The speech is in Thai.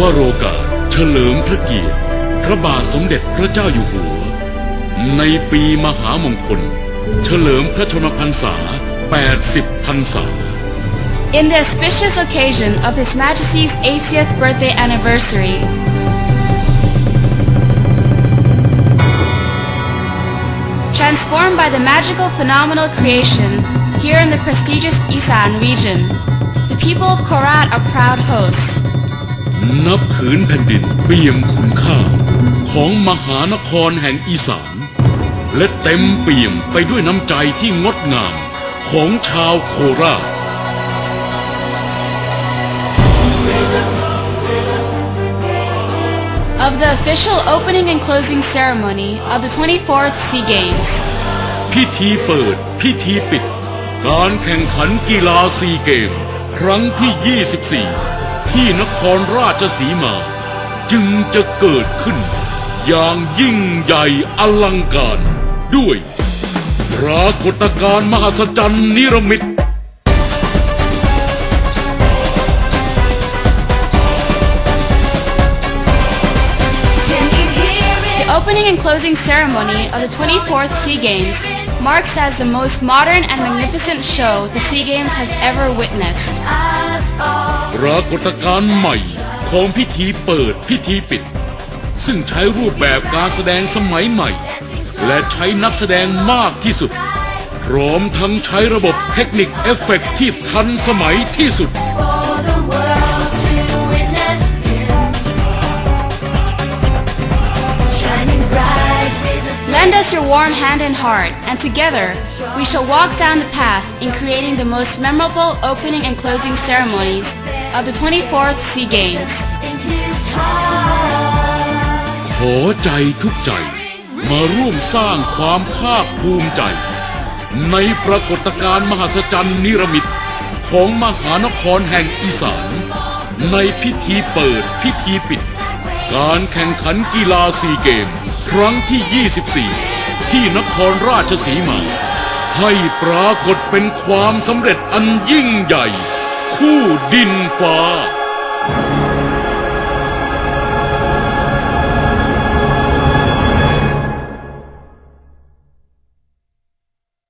วโรกาสเฉลิมพระเกียรติ พระบาทสมเด็จพระเจ้าอยู่หัว ในปีมหามงคล เฉลิมพระชนมพรรษา 80พรรษา In the auspicious occasion of His Majesty's 80th birthday anniversary, transformed by the magical phenomenal creation here in the prestigious Isan region, the people of Korat are proud hosts. นับผืนแผ่นดินเปี่ยมคุณค่า ของมหานครแห่งอีสาน และเต็มเปี่ยมไปด้วยน้ำใจที่งดงามของชาวโคราช Of the official opening and closing ceremony of the 24th SEA Games, พิธีเปิด พิธีปิด การแข่งขันกีฬาซีเกม ครั้งที่ 24 ที่นครราชสีมา จึงจะเกิดขึ้น อย่างยิ่งใหญ่อลังการด้วย ปรากฏการณ์มหัศจรรย์นิรมิต The opening and closing ceremony of the 24th SEA Games marks as the most modern and magnificent show the SEA Games has ever witnessed. ปรากฏการณ์ใหม่ของพิธีเปิดพิธีปิด ซึ่งใช้รูปแบบการแสดงสมัยใหม่ และใช้นักแสดงมากที่สุด พร้อมทั้งใช้ระบบเทคนิคเอฟเฟกที่ทันสมัยที่สุด us your warm hand and heart, and together we shall walk down the path in creating the most memorable opening and closing ceremonies of the 24th SEA Games. ขอใจทุกใจ มาร่วมสร้างความภาคภูมิใจ ในปรากฏการณ์มหัศจรรย์นิรมิตของมหานครแห่งอีสาน ในพิธีเปิดพิธีปิด การแข่งขันกีฬาซีเกม ครั้งที่ 24 ที่นครราชสีมา ให้ปรากฏเป็นความสำเร็จอันยิ่งใหญ่ คู่ดินฟ้า